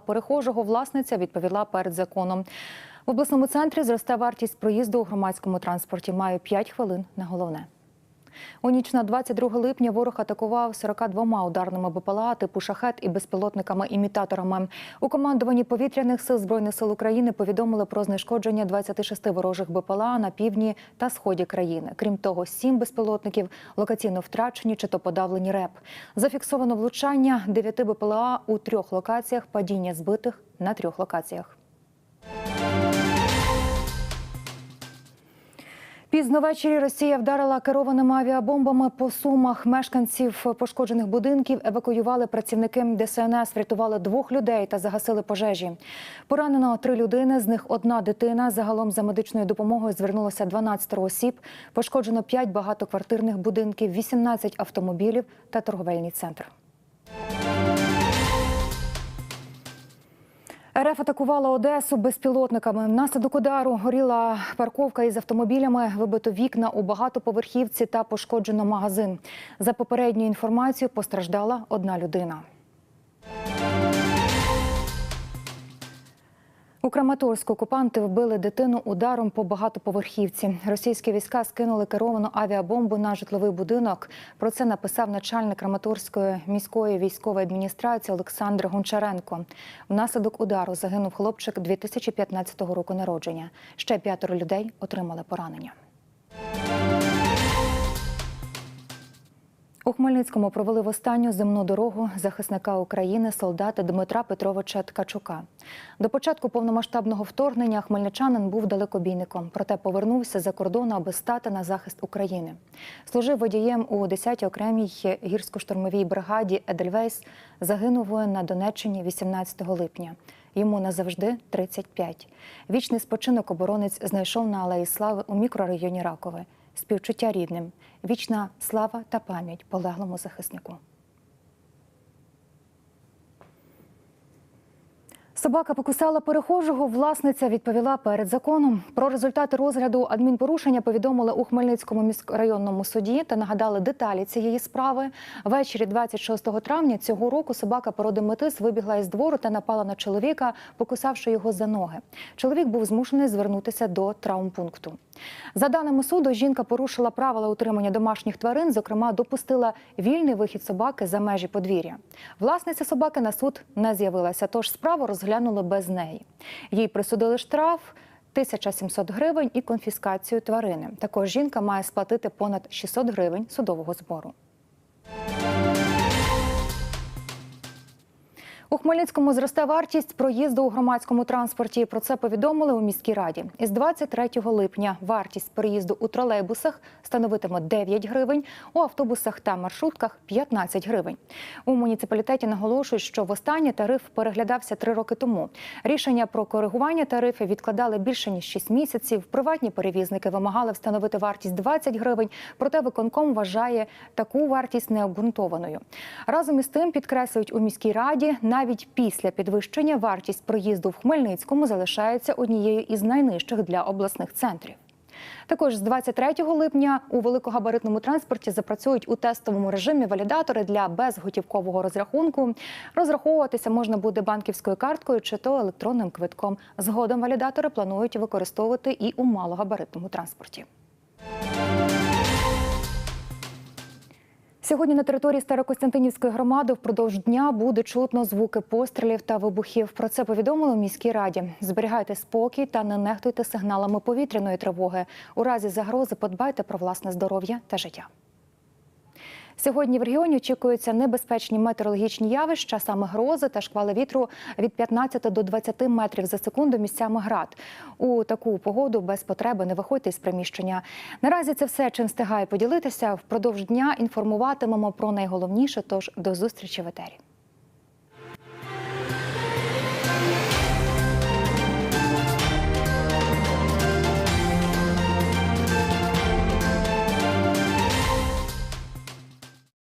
перехожого власниця відповіла перед законом. В обласному центрі зросте вартість проїзду у громадському транспорті. Маю 5 хвилин на головне. У ніч на 22 липня ворог атакував 42 ударними БПЛА типу шахет і безпілотниками-імітаторами. У командуванні повітряних сил збройних сил України повідомили про знешкодження 26 ворожих БПЛА на півдні та сході країни. Крім того, сім безпілотників локаційно втрачені чи то подавлені РЕП. Зафіксовано влучання 9 БПЛА у трьох локаціях, падіння збитих на трьох локаціях. Пізно ввечері Росія вдарила керованими авіабомбами по сумах. Мешканців пошкоджених будинків евакуювали працівники ДСНС, врятували двох людей та загасили пожежі. Поранено три людини, з них одна дитина. Загалом за медичною допомогою звернулося 12 осіб. Пошкоджено 5 багатоквартирних будинків, 18 автомобілів та торговельний центр. РФ атакувала Одесу безпілотниками. Внаслідок удару горіла парковка із автомобілями, вибито вікна у багатоповерхівці та пошкоджено магазин. За попередньою інформацією постраждала одна людина. У Краматорську окупанти вбили дитину ударом по багатоповерхівці. Російські війська скинули керовану авіабомбу на житловий будинок. Про це написав начальник Краматорської міської військової адміністрації Олександр Гончаренко. Внаслідок удару загинув хлопчик 2015 року народження. Ще п'ятеро людей отримали поранення. У Хмельницькому провели в останню земну дорогу захисника України солдата Дмитра Петровича Ткачука. До початку повномасштабного вторгнення хмельничанин був далекобійником, проте повернувся за кордон, аби стати на захист України. Служив водієм у 10-й окремій гірсько-штурмовій бригаді Едельвейс. Загинув на Донеччині 18 липня. Йому назавжди 35. Вічний спочинок оборонець знайшов на Алеї Слави у мікрорайоні Ракове. Співчуття рідним, вічна слава та пам'ять полеглому захиснику. Собака покусала перехожого. Власниця відповіла перед законом. Про результати розгляду адмінпорушення повідомили у Хмельницькому міськрайонному суді та нагадали деталі цієї справи. Ввечері 26 травня цього року собака породи метис вибігла із двору та напала на чоловіка, покусавши його за ноги. Чоловік був змушений звернутися до травмпункту. За даними суду, жінка порушила правила утримання домашніх тварин, зокрема, допустила вільний вихід собаки за межі подвір'я. Власниця собаки на суд не з'явилася, тож справу розглянули без неї. Їй присудили штраф. 1700 гривень і конфіскацію тварини. Також жінка має сплатити понад 600 гривень судового збору. Хмельницькому зросте вартість проїзду у громадському транспорті. Про це повідомили у міській раді. Із 23 липня вартість проїзду у тролейбусах становитиме 9 гривень, у автобусах та маршрутках 15 гривень. У муніципалітеті наголошують, що востаннє тариф переглядався три роки тому. Рішення про коригування тарифів відкладали більше ніж 6 місяців. Приватні перевізники вимагали встановити вартість 20 гривень. Проте виконком вважає таку вартість необґрунтованою. Разом із тим підкреслюють у міській раді. Навіть після підвищення вартість проїзду в Хмельницькому залишається однією із найнижчих для обласних центрів. Також з 23 липня у великогабаритному транспорті запрацюють у тестовому режимі валідатори для безготівкового розрахунку. Розраховуватися можна буде банківською карткою чи то електронним квитком. Згодом валідатори планують використовувати і у малогабаритному транспорті. Сьогодні на території Старокостянтинівської громади впродовж дня буде чутно звуки пострілів та вибухів. Про це повідомили в міській раді. Зберігайте спокій та не нехтуйте сигналами повітряної тривоги. У разі загрози подбайте про власне здоров'я та життя. Сьогодні в регіоні очікуються небезпечні метеорологічні явища, саме грози та шквали вітру від 15 до 20 метрів за секунду місцями град. У таку погоду без потреби не виходьте із приміщення. Наразі це все, чим встигаю поділитися. Впродовж дня інформуватимемо про найголовніше. Тож до зустрічі в етері.